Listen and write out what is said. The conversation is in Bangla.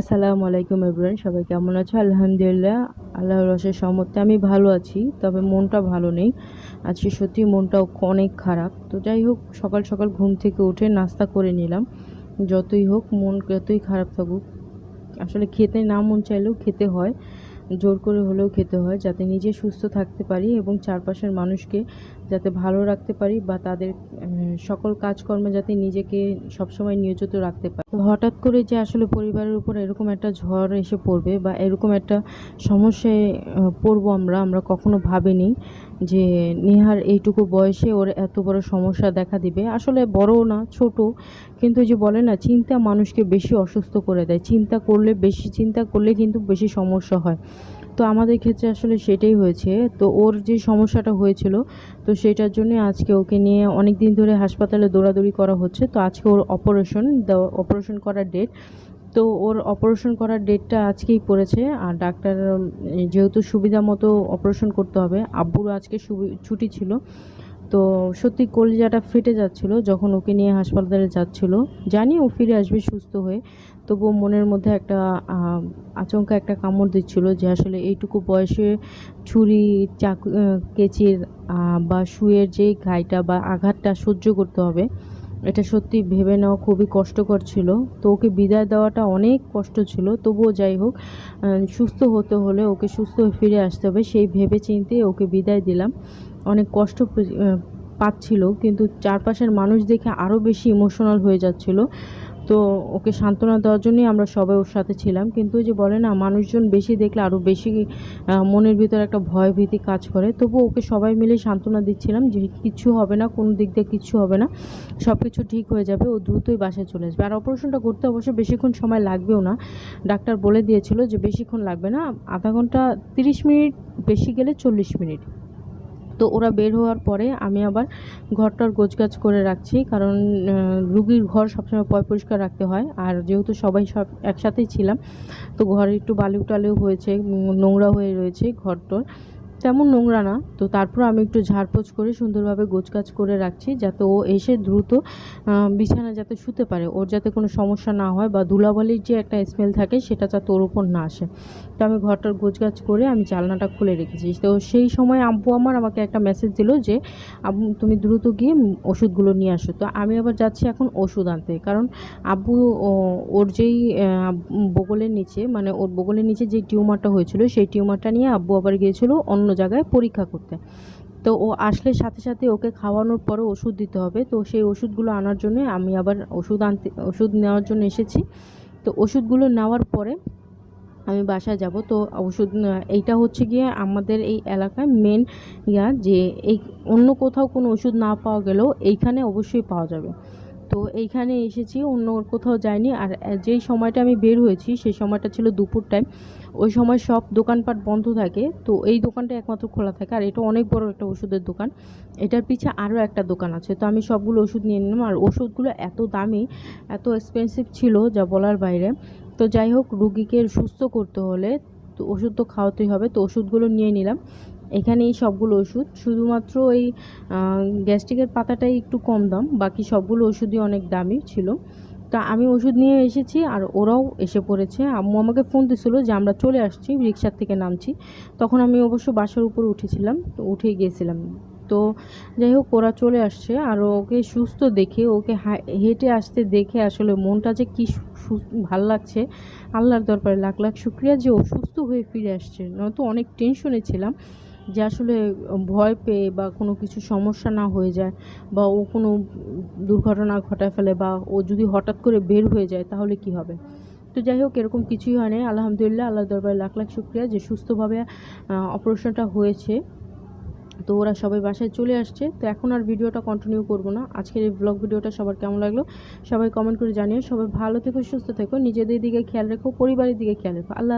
আসসালামু আলাইকুম এভরিওয়ান, সবাই কেমন আছো? আলহামদুলিল্লাহ আল্লাহ রসের সমর্থে আমি ভালো আছি, তবে মনটা ভালো নেই। আজকে সত্যি মনটা অনেক খারাপ। তো যাই হোক, সকাল সকাল ঘুম থেকে উঠে নাস্তা করে নিলাম। যতই হোক, মন যতই খারাপ থাকুক, আসলে খেতে না মন চাইলেও খেতে হয়। জোর করে হলেও খেতে হয়, যাতে নিজে সুস্থ থাকতে পারি এবং চারপাশের মানুষকে যাতে ভালো রাখতে পারি বা তাদের সকল কাজকর্মে যাতে নিজেকে সবসময় নিয়োজিত রাখতে পারি। হঠাৎ করে যে আসলে পরিবারের উপর এরকম একটা ঝড় এসে পড়বে বা এরকম একটা সমস্যায় পড়ব আমরা আমরা কখনো ভাবিনি যে নেহার এইটুকু বয়সে ওর এত বড় সমস্যা দেখা দিবে। আসলে বড়ও না, ছোট, কিন্তু যে বলে না, চিন্তা মানুষকে বেশি অসুস্থ করে দেয়। চিন্তা করলে, বেশি চিন্তা করলে কিন্তু বেশি সমস্যা হয়। তো আমাদের ক্ষেত্রে আসলে সেটাই হয়েছে। তো ওর যে সমস্যাটা হয়েছিল, তো সেটার জন্যে আজকে ওকে নিয়ে অনেক দিন ধরে হাসপাতালে দৌড়াদৌড়ি করা হচ্ছে। তো আজকে ওর অপারেশন অপারেশন করার ডেট তো ওর অপারেশন করার ডেটটা আজকেই পড়েছে। আর ডাক্তার যেহেতু সুবিধা মতো অপারেশন করতে হবে, আব্বুরও আজকে ছুটি ছিল। তো সত্যি কলিজাটা ফেটে যাচ্ছিল যখন ওকে নিয়ে হাসপাতালে যাচ্ছিল। জানি ও ফিরে আসবে সুস্থ হয়ে, তবুও মনের মধ্যে একটা আচমকা একটা কামড় দিচ্ছিল যে আসলে এইটুকু বয়সে ছুরি, চাক কেচির বা শুয়ের যে ঘাইটা বা আঘাতটা সহ্য করতে হবে এটা সত্যি ভেবে নেওয়া খুবই কষ্টকর ছিল। তো ওকে বিদায় দেওয়াটা অনেক কষ্ট ছিল। তবুও যাই হোক সুস্থ হতে হলে ওকে সুস্থ ফিরে আসতে হবে। সেই ভেবে চিনতে ওকে বিদায় দিলাম। অনেক কষ্ট পাচ্ছিল, কিন্তু চারপাশের মানুষ দেখে আরও বেশি ইমোশনাল হয়ে যাচ্ছিল। তো ওকে সান্ত্বনা দেওয়ার জন্যই আমরা সবাই ওর সাথে ছিলাম। কিন্তু যে বলে না, মানুষজন বেশি দেখলে আরও বেশি মনের ভিতরে একটা ভয় ভীতি কাজ করে। তবু ওকে সবাই মিলে সান্ত্বনা দিচ্ছিলাম যে কিছু হবে না, কোনো দিক দিয়ে কিচ্ছু হবে না সব কিছু ঠিক হয়ে যাবে, ও দ্রুতই বাসায় চলে আসবে। আর অপারেশনটা করতে অবশ্য বেশিক্ষণ সময় লাগবেও না। ডাক্তার বলে দিয়েছিল যে বেশিক্ষণ লাগবে না, আধা ঘণ্টা তিরিশ মিনিট, বেশি গেলে চল্লিশ মিনিট। তো ওরা বের হওয়ার পরে আমি আবার ঘরটার গোছগাছ করে রাখছি, কারণ রুগীর ঘর সবসময় পয় পরিষ্কার রাখতে হয়। আর যেহেতু সবাই সব একসাথেই ছিলাম, তো ঘরে একটু বালু টালিও হয়েছে নোংরা হয়ে রয়েছে ঘরটোর। তেমন নোংরা না। তো তারপর আমি একটু ঝাড়পোছ করে সুন্দরভাবে গোছ গোছগাছ করে রাখছি যাতে ও এসে দ্রুত বিছানা যাতে শুতে পারে। ওর যাতে কোনো সমস্যা না হয় বা ধুলাবালির যে একটা স্মেল থাকে সেটা যাতে ওর ওপর না আসে। তো আমি ঘরটার গোছ গোছগাছ করে আমি জালনাটা খুলে রেখেছি। তো সেই সময় আব্বু আমার আমাকে একটা মেসেজ দিল যে তুমি দ্রুত গিয়ে ওষুধগুলো নিয়ে আসো। তো আমি আবার যাচ্ছি এখন ওষুধ আনতে। কারণ আব্বু ওর যেই বগলের নিচে মানে ওর বগলের নিচে যে টিউমারটা হয়েছিল, সেই টিউমারটা নিয়ে আব্বু আবার গিয়েছিল অন্য জায়গায় পরীক্ষা করতে। তো ও আসলে সাথে সাথে ওকে খাওয়ানোর পরে ওষুধ দিতে হবে। তো সেই ওষুধগুলো আনার জন্য আমি আবার ওষুধ আনতে, ওষুধ নেওয়ার জন্য এসেছি। তো ওষুধগুলো নেওয়ার পরে আমি বাসায় যাব। তো ওষুধ, এইটা হচ্ছে গিয়ে আমাদের এই এলাকায় মেন ইয়া যে এই অন্য কোথাও কোনো ওষুধ না পাওয়া গেলেও এইখানে অবশ্যই পাওয়া যাবে। তো এইখানে এসেছি, অন্য কোথাও যাইনি। আর যেই সময়টা আমি বের হয়েছি, সেই সময়টা ছিল দুপুর টাইম ওই সময় সব দোকানপাট বন্ধ থাকে, তো এই দোকানটা একমাত্র খোলা থাকে। আর এটা অনেক বড় একটা ওষুধের দোকান। এটার পিছে আরও একটা দোকান আছে। তো আমি সবগুলো ওষুধ নিয়ে নিলাম। আর ওষুধগুলো এত দামি, এত এক্সপেন্সিভ ছিল যা বলার বাইরে। তো যাই হোক, রুগীকে সুস্থ করতে হলে তো ওষুধ তো খাওয়াতেই হবে। তো ওষুধগুলো নিয়ে নিলাম। এখানে এই সবগুলো ওষুধ। শুধুমাত্র এই গ্যাস্ট্রিকের পাতাটাই একটু কম দাম, বাকি সবগুলো ওষুধই অনেক দামি ছিল। তা আমি ওষুধ নিয়ে এসেছি আর ওরাও এসে পড়েছে। আম্মু আমাকে ফোন দিছিল যে আমরা চলে আসছি রিক্সার থেকে নামছি। তখন আমি অবশ্য বাসার উপর উঠেছিলাম, তো উঠে গিয়েছিলাম। তো যাই হোক, ওরা চলে আসছে আর ওকে সুস্থ দেখে, ওকে হেঁটে আসতে দেখে আসলে মনটা যে কী ভালো লাগছে। আল্লাহর দরবারে লাখ লাখ শুক্রিয়া যে ও সুস্থ হয়ে ফিরে আসছে। নয়তো অনেক টেনশনে ছিলাম। যে আসলে ভয় পেয়ে বা কোনো কিছু সমস্যা না হয়ে যায় বা ও কোনো দুর্ঘটনা ঘটায় ফেলে বা ও যদি হঠাৎ করে বের হয়ে যায় তাহলে কি হবে? তো যাই হোক, এরকম কিছুই হয় নাই। আলহামদুলিল্লাহ আল্লাহ দরবারে লাখ লাখ শুক্রিয়া যে সুস্থভাবে অপারেশনটা হয়েছে। তো ওরা সবাই বাসায় চলে আসছে। তো এখন আর ভিডিওটা কন্টিনিউ করব না। আজকের এই ব্লগ ভিডিওটা সবার কেমন লাগল সবাই কমেন্ট করে জানিও। সবাই ভালো থেকো, সুস্থ থেকো। নিজেদের দিকে খেয়াল রেখো, পরিবারের দিকে খেয়াল রেখো। আল্লাহ